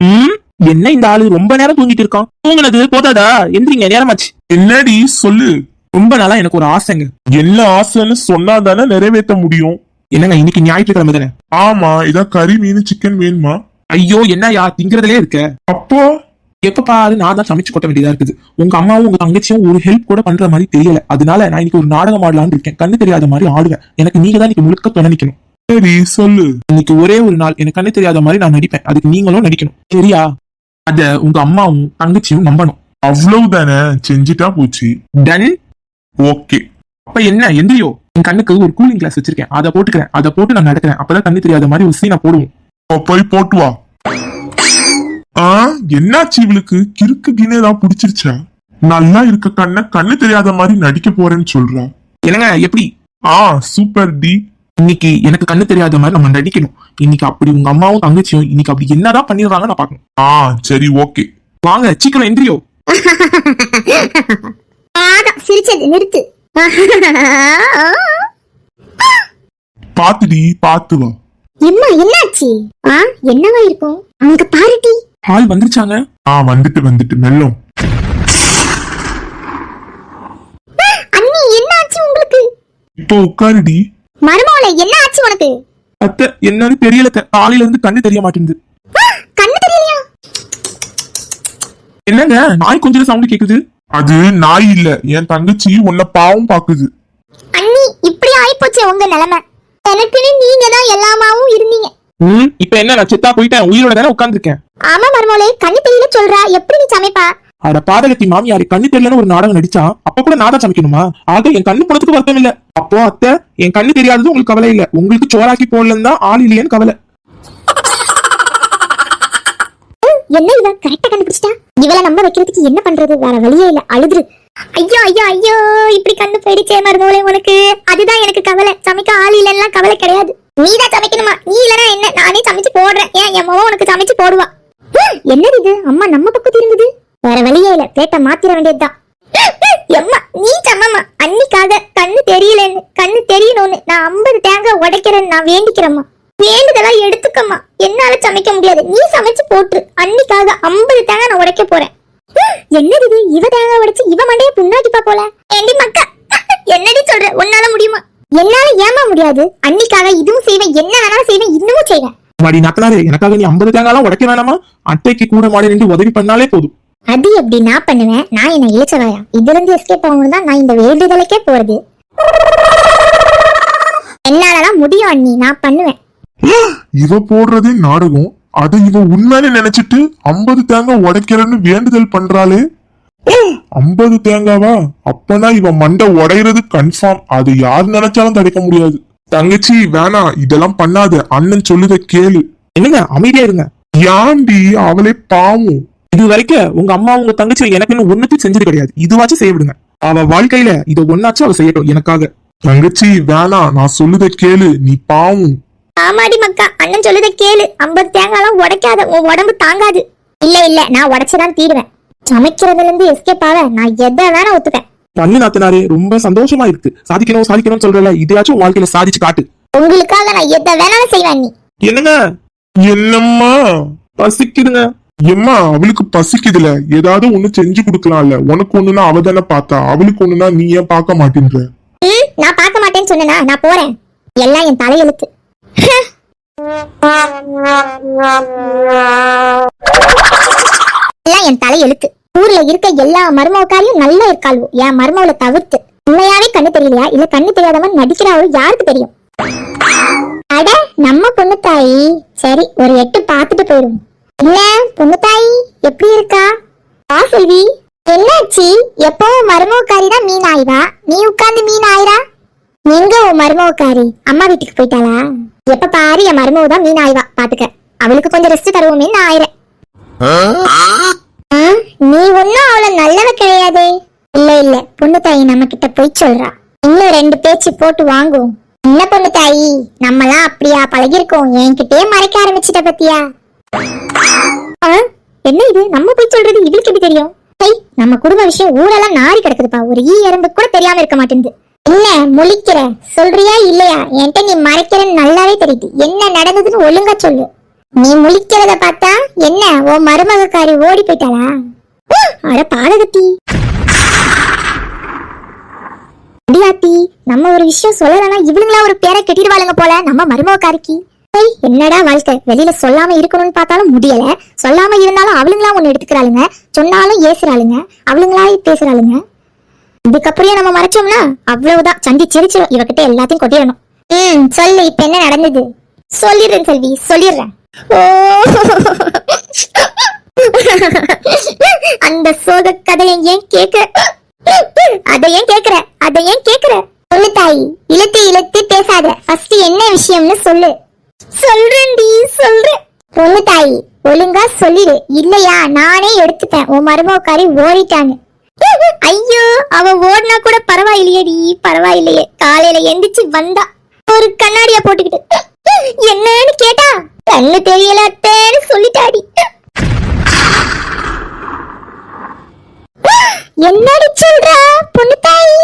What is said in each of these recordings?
ம்? என்ன இந்த ஆளு ரொம்ப நேரம் தூங்கிட்டு இருக்கான்? தூங்குனது போதாதா? எந்திரிங்க நேரமாச்சு. என்னடி சொல்லு. ரொம்ப நாளா எனக்கு ஒரு ஆசைங்க. என்ன ஆசைன்னு சொன்னாதானே நிறைவேற்ற முடியும்? என்னங்க இன்னைக்கு ஞாயிற்றுக்கிழமை தானே? ஆமா இதான் கறி மீன் சிக்கன் வேணுமா? ஐயோ என்னயா திங்கிறதுலே இருக்க? அப்போ? எப்ப பாரு நான் தான் சமைச்சு கொட்ட வேண்டியதா இருக்குது. உங்க அம்மாவும் உங்க தங்கச்சியும் ஒரு ஹெல்ப் கூட பண்ற மாதிரி தெரியல. அதனால நான் இன்னைக்கு ஒரு நாடகம் ஆடலாம்னு இருக்கேன். கண்ணு தெரியாத மாதிரி ஆடுவேன். எனக்கு நீங்க தான் இன்னைக்கு முழுக்க துணை நிக்கணும். சரி சொல்லு. இன்னைக்கு ஒரே ஒரு நாள் எனக்கு கண்ணு தெரியாத மாதிரி நான் நடிப்பேன். அதுக்கு நீங்களும் நடிக்கணும். சரியா? அத உங்க அம்மாவும் தங்கச்சியும் நம்பணும். அவ்வளவுதானே? செஞ்சுட்டா போச்சு. Done okay. அப்ப என்ன? எந்திரியோ? என் கண்ணுக்கு ஒரு கூலிங் கிளாஸ் வச்சிருக்கேன். அதை போட்டுக்கிறேன். அதை போட்டு நான் நடக்கிறேன். அப்பதான் கண்ணு தெரியாத மாதிரி ஒரு சீனை போடுவோம். அப்ப போய் போட்டு வா. ஆ என்னாச்சு இவளுக்கு? கிறுக்கு கிணேதான் புடிச்சிருச்சா? நல்லா இருக்க கண்ண கண்ணு தெரியாத மாதிரி நடிக்க போறேன்னு சொல்றா. என்னங்க எப்படி? ஆ சூப்பர் டி இன்னைக்கு எனக்கு கண்ணு தெரியாத மாதிரி நம்ம நடிக்கணும் இன்னைக்கு அப்படி உங்க அம்மாவும் தங்கச்சியும் இன்னைக்கு அப்படி என்னதான் பண்ணிடுறாங்க நான் பார்க்கணும். ஆ சரி ஓகே. வாங்க சீக்கிரம் எந்திரியோ. சிரிச்சது நிறுத்து. பாத்துடி பாத்து வா எம்மா என்னாச்சு? ஆ என்னவா இருக்கும்? அங்க பாருடி ஆள் வந்துருச்சாங்க? ஆ வந்துட்டு வந்துட்டு மெல்லும். அண்ணி என்னாச்சு உங்களுக்கு? இப்போ உட்காருடி. மருமோல என்ன ஆச்சு உனக்கு? அத்தை என்னன்னு தெரியல. காலையில இருந்து கண்ணு தெரிய மாட்டேங்குது. கண்ணு தெரியலையா? என்னங்க நாய் கொஞ்சம் சவுண்ட் கேக்குது? அது நாய் இல்ல என் தங்கச்சி உன்னை பாவம் பாக்குது. அண்ணி இப்படி ஆயிப்போச்சு உங்க நிலைமை. எனக்குன்னு நீங்க தான் எல்லாமாவும் இருந்தீங்க. ம் இப்ப என்ன நான் செத்தா போயிட்டேன் உயிரோட தானே உட்கார்ந்துருக்கேன்? ஆமா மருமோளே கண்ணு தெரியல சொல்றா. எப்படி நீ சமைப்பா? அட பாதகத்தி மாமியாரு கண்ணு தெரியலன்னு ஒரு நாடகம் நடிச்சா அப்ப கூட நான் தான் சமைக்கணுமா? ஆக என் கண்ணு போனதுக்கு வருத்தம் இல்ல. அப்போ அத்தை என் கண்ணு தெரியாதது உங்களுக்கு கவலை இல்ல. உங்களுக்கு சோறாக்கி போடலன்னு தான் ஆள் இல்லையேன்னு கவலை. என்ன இவ கரெக்டா கண்டுபிடிச்சிட்டா? இவளை நம்ம வைக்கிறதுக்கு என்ன பண்றது? வேற வழியே இல்ல. அழுதுரு. ஐயோ ஐயோ ஐயோ இப்படி கண்ணு போயிடுச்சே மருமோளே உனக்கு. அதுதான் எனக்கு கவலை. சமைக்க ஆள் இல்லைன்னா கவலை கிடையாது. நீதான் சமைக்கணுமா? நீ இல்லனா என்ன? நானே சமைச்சு போடுறேன். ஏன்? என் மகன் உனக்கு சமைச்சு போடுவா. என்னது இது? அம்மா நம்ம பக்கம் திரும்புது. வேற வழியே இல்ல. பேட்டை மாத்திர வேண்டியதுதான். எம்மா நீ சம்மம்மா அன்னிக்காக கண்ணு தெரியலன்னு கண்ணு தெரியணும்னு நான் ஐம்பது தேங்காய் உடைக்கிறேன்னு நான் வேண்டிக்கிறேம்மா. வேண்டுதலா எடுத்துக்கம்மா. என்னால சமைக்க முடியாது. நீ சமைச்சு போட்டு அன்னிக்காக ஐம்பது தேங்காய் நான் உடைக்க போறேன். ஹம், என்னது இது? இவ தேங்காய் உடைச்சு இவ மண்டைய புண்ணாக்கிப்பா போல? ஏண்டி மக்கா? என்னடி சொல்ற? உன்னால முடியுமா? என்னால ஏமா முடியாது? அன்னிக்காக இதுவும் செய்வேன். என்ன வேணாலும் செய்வேன். இன்னமும் செய்வேன். மாடி நக்கலாரு எனக்காக நீ ஐம்பது தேங்காய்லாம் உடைக்க வேணாமா? அட்டைக்கு கூட மாடி நின்று உதவி பண்ணாலே போதும். அது எப்படி நான் பண்ணுவேன்? நான் என்ன இளைச்சவாயா இதுல இருந்து எஸ்கேப் ஆகணும் தான் நான் இந்த வேண்டுதலுக்கே போறது. என்னாலலாம் முடியும் அண்ணி நான் பண்ணுவேன். இவ போடுறதே நாடகம். அதை இவ உண்மைன்னு நினைச்சிட்டு ஐம்பது தேங்காய் உடைக்கிறேன்னு வேண்டுதல் பண்றாளே. ஐம்பது தேங்காவா? அப்பனா இவ மண்டை உடையிறது கன்ஃபார்ம் அது யார் நினைச்சாலும் தடுக்க முடியாது. தங்கச்சி வேணாம் இதெல்லாம் பண்ணாத. அண்ணன் சொல்லுத கேளு. என்னங்க அமைதியா இருங்க. யாண்டி அவளே பாவம். இது வரைக்கும் உங்க அம்மா உங்க தங்கச்சி எனக்கு இன்னும் ஒண்ணுத்தையும் செஞ்சது கிடையாது. இதுவாச்சும் செய்ய விடுங்க. அவ வாழ்க்கையில இத ஒன்னாச்சும் அவ செய்யட்டும் எனக்காக. தங்கச்சி வேணாம். நான் சொல்லுத கேளு. நீ பாவம். ஆமாடி மக்கா. அண்ணன் சொல்லுத கேளு. ஐம்பது தேங்காய்லாம் உடைக்காத. உன் உடம்பு தாங்காது. இல்ல இல்ல. நான் உடைச்சுதான் தீருவேன். சமைக்கிறதுல இருந்து எஸ்கேப் ஆக நான் எதை வேணா ஒத்துப்பேன். பண்ணு நாத்தனாரே ரொம்ப சந்தோஷமா இருக்கு. சாதிக்கணும் சாதிக்கணும்னு சொல்றல இதையாச்சும் வாழ்க்கையில சாதிச்சு காட்டு. உங்களுக்காக நான் எதை வேணாலும் செய்வேன் நீ. என்னங்க? என்னம்மா? பசிக்குதுங்க. எம்மா அவளுக்கு பசிக்குதுல. ஏதாவது ஒண்ணு செஞ்சு கொடுக்கலாம்ல. உனக்கு ஒண்ணுனா அவ தானே பார்த்தா. அவளுக்கு ஒண்ணுனா நீ ஏன் பார்க்க மாட்டேன்ற? நான் பார்க்க மாட்டேன்னு சொன்னா நான் போறேன். எல்லாம் என் தலையெழுத்து. எல்லாம் என் தலையெழுத்து. ஊர்ல இருக்க எல்லா மருமவக்காரையும் நல்லா இருக்காள் என் மருமவளை தவிர்த்து. உண்மையாவே கண்ணு தெரியலையா? இல்ல கண்ணு தெரியாதவன் நடிக்கிறாளோ யாருக்கு தெரியும்? அட நம்ம பொண்ணு தாயி. சரி ஒரு எட்டு பார்த்துட்டு போயிடும் என்ன பொண்ணுத்தாயி எப்படி இருக்கா? ஆ செல்வி. என்னாச்சு? எப்பவும் மருமவக்காரி தான் மீன் ஆயிரா நீ உட்கார்ந்து மீன் ஆயிரா எங்க உன் மருமவக்காரி அம்மா வீட்டுக்கு போயிட்டாளா? எப்ப பாரு என் மருமவ தான் மீன் ஆயிவா பாத்துக்க. அவளுக்கு கொஞ்சம் ரெஸ்ட் தருவோமே நான் ஆயிரேன் நீ ஒன்னும் அவ்வளவு நல்லவ கிடையாதே. இல்ல இல்ல. பொண்ணு தாயி நம்ம கிட்ட போய் சொல்றா. இன்னும் ரெண்டு பேச்சு போட்டு வாங்குவோம் என்ன பொண்ணு தாயி நம்மலாம் அப்படியா பழகிருக்கோம். என்கிட்டயே மறைக்க ஆரம்பிச்சிட்ட பத்தியா? என்ன இது? நம்ம போய் சொல்றது இவளுக்கு எப்படி தெரியும்? நம்ம குடும்ப விஷயம் ஊரெல்லாம் நாரி கிடக்குதுப்பா. ஒரு ஈ இறந்து கூட தெரியாம இருக்க மாட்டேங்குது. என்ன முழிக்கிற? சொல்றியா இல்லையா? என்கிட்ட நீ மறைக்கிறன்னு நல்லாவே தெரியுது. என்ன நடந்ததுன்னு ஒழுங்கா சொல்லு. நீ முழிக்கிறத பார்த்தா என்ன? உன் மருமகக்காரி ஓடி போயிட்டாளா? அட பாதகத்தி. அடியாத்தி நம்ம ஒரு விஷயம் சொல்லலன்னா இவளுங்களா ஒரு பேரை கெட்டிடுவாளுங்க போல. நம்ம மருமகக்காரிக்கு. என்னடா வாழ்க்கை? வெளியில சொல்லாம இருக்கணும்னு பார்த்தாலும் முடியல. சொல்லாம இருந்தாலும் அவளுங்களா ஒண்ணு எடுத்துக்கிறாளுங்க. சொன்னாலும் ஏசுறாளுங்க. அவளுங்களா பேசுறாளுங்க. இதுக்கப்புறம் நம்ம மறைச்சோம்னா? அவ்வளவுதான். சண்டி சிரிச்சிடும் இவகிட்ட எல்லாத்தையும் கொட்டிடணும். ம் சொல்லு. இப்ப என்ன நடந்தது? சொல்லிடுறேன் செல்வி. சொல்லிடுறேன். ஓ. அந்த சோக கதையை ஏன் கேக்குற அதை ஏன் கேக்குற அத ஏன் கேக்குற சொல்லு தாய். இழுத்து இழுத்து பேசாத. ஃபர்ஸ்ட் என்ன விஷயம்னு சொல்லு. சொல்றேன்டி சொல்றேன். பொண்ணு தாயி ஒழுங்கா சொல்லிடு. இல்லையா நானே எடுத்துப்பேன். உன் மருமகாரி ஓடிட்டாங்க ஐயோ அவ ஓடினா கூட பரவாயில்லையேடி. பரவாயில்லையே. காலையில எந்திரிச்சு வந்தா. ஒரு கண்ணாடியா போட்டுக்கிட்டு. என்னன்னு கேட்டா கண்ணு தெரியல அத்தேன்னு சொல்லிட்டாடி. என்னடி சொல்றா பொண்ணு தாயி?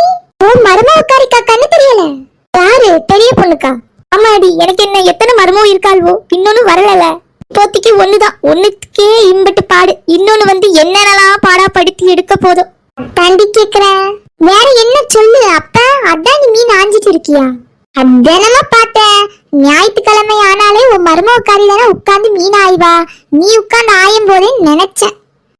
உன் மருமகாரிக்கா கண்ணு தெரியல. யாரு? பெரிய பொண்ணுக்கா? ஆமாடி எனக்கு என்ன எத்தனை மருமம் இருக்காள்வோ? இன்னொன்னு வரலல. இப்போதைக்கு ஒண்ணுதான். ஒண்ணுக்கே இம்பட்டு பாடு. இன்னொன்னு வந்து என்னென்னலாம் பாடா படுத்தி எடுக்க போதும் தாண்டி கேக்குறேன் வேற என்ன சொல்லு அப்ப? அதான் நீ மீன் ஆஞ்சிட்டு இருக்கியா? அதானமா பார்த்தேன். ஞாயிற்றுக்கிழமை ஆனாலே உன் மருமகாரி தானே உட்கார்ந்து மீன் ஆய்வா? நீ உட்கார்ந்து ஆயும் போதே நினைச்சேன்.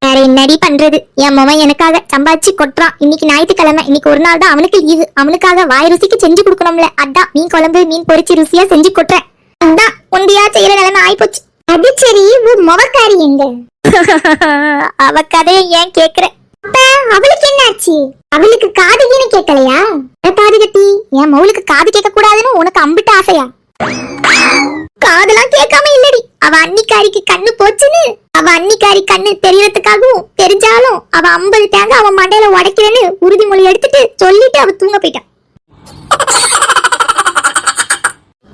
வேற என்னடி பண்றது? என் மவன் எனக்காக சம்பாதிச்சு கொட்டுறான். இன்னைக்கு ஞாயிற்றுக்கிழமை இன்னைக்கு ஒரு நாள் தான் அவனுக்கு லீவு. அவனுக்காக வாய் ருசிக்கு செஞ்சு கொடுக்கணும்ல. அதான் மீன் குழம்பு மீன் பொரிச்சு ருசியா செஞ்சு கொட்டுறேன். அதான் ஒண்டியா செய்யற நிலைமை ஆயிப்போச்சு. அது சரி உன் முகக்காரி எங்க? அவ கதையை ஏன் கேக்குற? அப்ப அவளுக்கு என்னாச்சு? அவளுக்கு காது கீனு கேட்கலையா காது கட்டி என் மவுளுக்கு காது கேட்க கூடாதுன்னு உனக்கு அம்பிட்ட ஆசையா? காதெல்லாம் கேட்காம இல்லடி. அவ அன்னிக்காரிக்கு கண்ணு போச்சுன்னு. அவ அன்னிக்காரி கண்ணு தெரியறதுக்காகவும் தெரிஞ்சாலும் அவ ஐம்பது தேங்க அவன் மண்டையில உடைக்கிறேன்னு உறுதிமொழி எடுத்துட்டு சொல்லிட்டு அவ தூங்க போயிட்டான்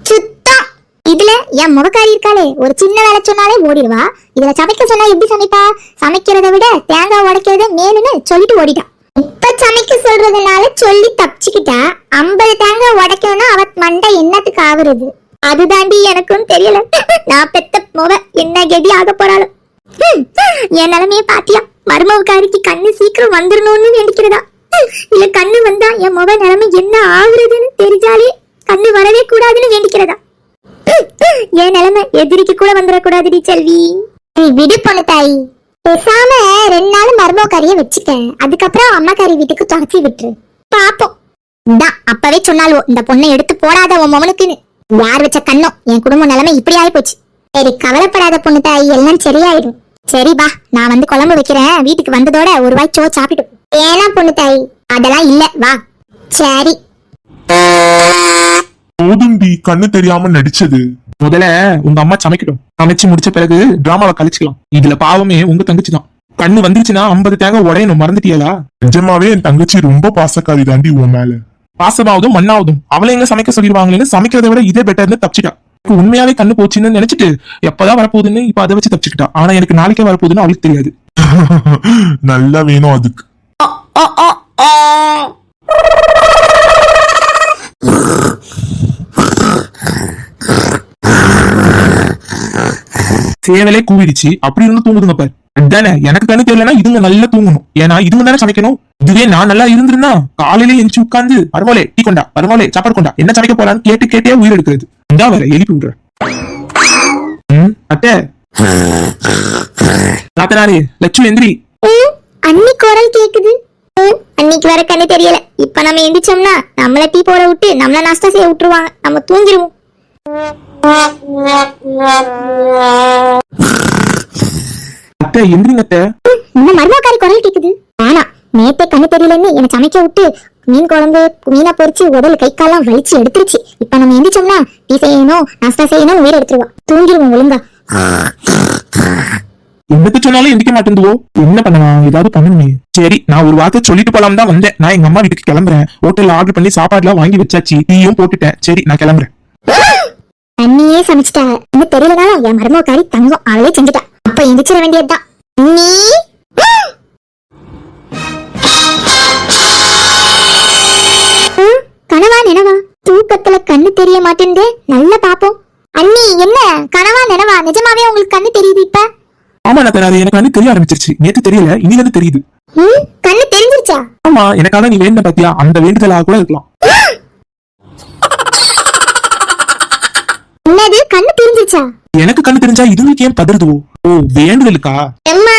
சுத்தம் இதுல என் முகக்காரி இருக்காளே. ஒரு சின்ன வேலை சொன்னாலே ஓடிடுவா. இதுல சமைக்க சொன்னா எப்படி சமைப்பா? சமைக்கிறத விட தேங்காய் உடைக்கிறத மேலுன்னு சொல்லிட்டு ஓடிட்டான் இப்ப சமைக்க சொல்றதுனால சொல்லி தப்பிச்சுக்கிட்டா ஐம்பது தேங்க உடைக்கணும்னா அவ மண்டை என்னத்துக்கு ஆகுறது அதுதாண்டி எனக்கும் தெரியல. நான் பெத்த முக என்ன கெதி ஆக போறாலும் என் நிலைமைய பாத்தியா? மருமவுக்காரிக்கு கண்ணு சீக்கிரம் வந்துடணும்னு நினைக்கிறதா? இல்ல கண்ணு வந்தா என் முக நிலைமை என்ன ஆகுறதுன்னு தெரிஞ்சாலே கண்ணு வரவே கூடாதுன்னு வேண்டிக்கிறதா என் நிலைமை எதிரிக்கு கூட வந்துடக்கூடாதுடி செல்வி. நீ விடு பொண்ணு தாய். பேசாம ரெண்டு நாள் மருமகக்காரிய வச்சுட்டேன் அதுக்கப்புறம் அம்மாக்காரி வீட்டுக்கு துரத்தி விட்டுரு. பாப்போம். தான் அப்பவே சொன்னாலும் இந்த பொண்ணை எடுத்து போடாத உன் மவனுக்குன்னு. யார் வச்ச கண்ணோ என் குடும்ப நிலைமை இப்படி ஆயி போச்சு. சரி கவலைப்படாத பொண்ணு தாய் எல்லாம் சரியாயிடும். சரி பா நான் வந்து குழம்பு வைக்கிறேன். வீட்டுக்கு வந்ததோட ஒரு வாய் சோ சாப்பிட்டு ஏன்னா பொண்ணு தாய் அதெல்லாம் இல்ல வா. சரி. போதும்டி கண்ணு தெரியாம நடிச்சது. முதல்ல உங்க அம்மா சமைக்கட்டும். சமைச்சு முடிச்ச பிறகு டிராமாவை கழிச்சுக்கலாம். இதுல பாவமே உங்க தங்கச்சி தான் கண்ணு வந்துருச்சுன்னா ஐம்பது தேங்காய் உடையணும் மறந்துட்டியலா நிஜமாவே என் தங்கச்சி ரொம்ப பாசக்காரி தாண்டி உன் மேல. பாசமாவதும் மண்ணாவதும். அவளை எங்க சமைக்க சொல்லிடுவாங்களேன்னு சமைக்கிறத விட இதே பெட்டர்னு தப்பிச்சிட்டா. உண்மையாவே கண்ணு போச்சுன்னு நினைச்சிட்டு எப்பதான் வரப்போகுதுன்னு இப்ப அதை வச்சு தப்பிச்சுக்கிட்டா. ஆனா எனக்கு நாளைக்கே வரப்போகுதுன்னு அவளுக்கு தெரியாது. நல்லா வேணும் அதுக்கு. சேவலே கூவிடுச்சு. அப்படி இருந்து தூங்குதுங்க பாரு. அதானே? எனக்கு கண்ணு தெரியலன்னா இதுங்க நல்லா தூங்கணும். ஏன்னா இதுங்க தானே சமைக்கணும்? இதுவே நான் நல்லா இருந்திருந்தா காலையில எந்திரிச்சு உட்கார்ந்து பரவாயில்ல டீ கொண்டா பரவாயில்ல சாப்பாடு கொண்டா என்ன சமைக்க போறான்னு கேட்டு கேட்டே உயிர் எடுக்கிறது. இந்தா வர எழுப்பி விடுறேன் ம், அத்தை. நாத்தனாரே லட்சு எந்திரி. ம், அன்னி குரல் கேக்குது. அன்னைக்கு வேற கண்ணு தெரியல. இப்ப நம்ம எந்திரிச்சோம்னா நம்மள டீ போட விட்டு நம்மள நாஸ்டா செய்ய விட்டுருவாங்க. நம்ம தூங்கிடுவோம் அத்தை எந்திரிங்க அத்தை. இந்த மருமக்காரி குரல் கேக்குது. வேணாம். நேத்தே கண்ணு தெரியலன்னு என்னை சமைக்க விட்டு மீன் குழம்பு மீனை பொரிச்சு உடல் கை கால்லாம் வலிச்சு எடுத்துருச்சு. இப்ப நம்ம எந்திரிச்சோம்னா டீ செய்யணும் நாஸ்டா செய்யணும் உயிர் எடுத்துருவா தூங்கிடுவோம் ஒழுங்கா. சொன்னாலும் எந்திக்க மாட்டேங்குதுவோ? என்ன பண்ணலாம்? ஏதாவது பண்ணணுமே. சரி நான் ஒரு வார்த்தை சொல்லிட்டு போலாம் தான் வந்தேன். நான் எங்க அம்மா வீட்டுக்கு கிளம்புறேன். ஹோட்டல்ல ஆர்டர் பண்ணி சாப்பாடுலாம் வாங்கி வச்சாச்சு. டீயும் போட்டுட்டேன். சரி நான் கிளம்புறேன். அண்ணியே சமைச்சிட்டா இன்னும் தெரியலனாலும் என் மருமக்காரி தங்கம் அவளே செஞ்சுட்டா. அப்ப எந்திரிச்சிட வேண்டியதுதான். நீ கனவா நினவா? தூக்கத்துல கண்ணு தெரிய மாட்டேங்குதே நல்லா பாப்போம். அண்ணி என்ன? கனவா நினைவா? நிஜமாவே உங்களுக்கு கண்ணு தெரியுது இப்ப? ஆமா நான் அது எனக்கு கண்ணு தெரிய ஆரம்பிச்சிருச்சு. நேத்து தெரியல இனிதான் தெரியுது. கண்ணு தெரிஞ்சிருச்சா? ஆமா எனக்காக நீ வேண்ட பாத்தியா? அந்த வேண்டுதலாக கூட இருக்கலாம். என்னது கண்ணு தெரிஞ்சிருச்சா? எனக்கு கண்ணு தெரிஞ்சா இதுங்களுக்கு ஏன் பதறுதுவோ? ஓ வேண்டுதலுக்கா? எம்மா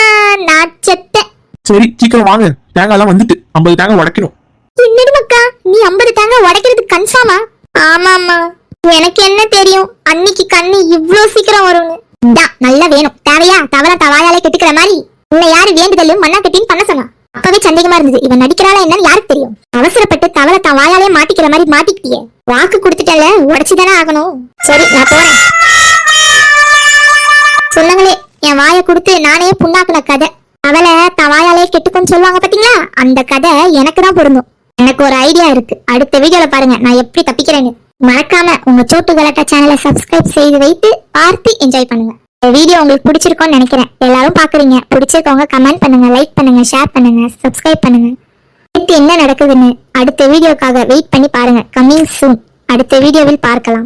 நான் செத்தேன். சரி சீக்கிரம் வாங்க. தேங்காய் எல்லாம் வந்துட்டு. ஐம்பது தேங்காய் உடைக்கணும். என்னது மக்கா நீ ஐம்பது தேங்காய் உடைக்கிறது கன்ஃபார்மா? ஆமாமா எனக்கு என்ன தெரியும்? அன்னைக்கு கண்ணு இவ்ளோ சீக்கிரம் வரும்னு. இந்தா நல்லா வேணும். தேவையா? தவற தவாயாலே கெட்டுக்கிற மாதிரி. உன்னை யாரு வேண்டுதலும் மண்ணா கட்டின்னு பண்ண சொன்னா. அப்பவே சந்தேகமா இருந்தது. இவன் நடிக்கிறாளா என்னன்னு யாருக்கு தெரியும்? அவசரப்பட்டு தவற தவாயாலே மாட்டிக்கிற மாதிரி மாட்டிக்கிட்டியே. வாக்கு கொடுத்துட்டல உடைச்சுதானே ஆகணும். சரி நான் போறேன். சொல்லுங்களே என் வாயை கொடுத்து நானே புண்ணாக்குன கதை. அவளை தவாயாலே கெட்டுக்குன்னு சொல்லுவாங்க பாத்தீங்களா? அந்த கதை எனக்கு தான் பொருந்தும். எனக்கு ஒரு ஐடியா இருக்கு. அடுத்த வீடியோல பாருங்க. நான் எப்படி தப்பிக்கிறேன்னு. மறக்காம உங்க சோட்டு கலட்டா சேனலை சப்ஸ்கிரைப் செய்து வைத்து பார்த்து என்ஜாய் பண்ணுங்க. வீடியோ உங்களுக்கு பிடிச்சிருக்கும்னு நினைக்கிறேன். எல்லாரும் பாக்குறீங்க பிடிச்சிருக்கவங்க கமெண்ட் பண்ணுங்க லைக் பண்ணுங்க ஷேர் பண்ணுங்க சப்ஸ்கிரைப் பண்ணுங்க. அடுத்து என்ன நடக்குதுன்னு அடுத்த வீடியோக்காக வெயிட் பண்ணி பாருங்க. கம்மிங் சூன் அடுத்த வீடியோவில் பார்க்கலாம்.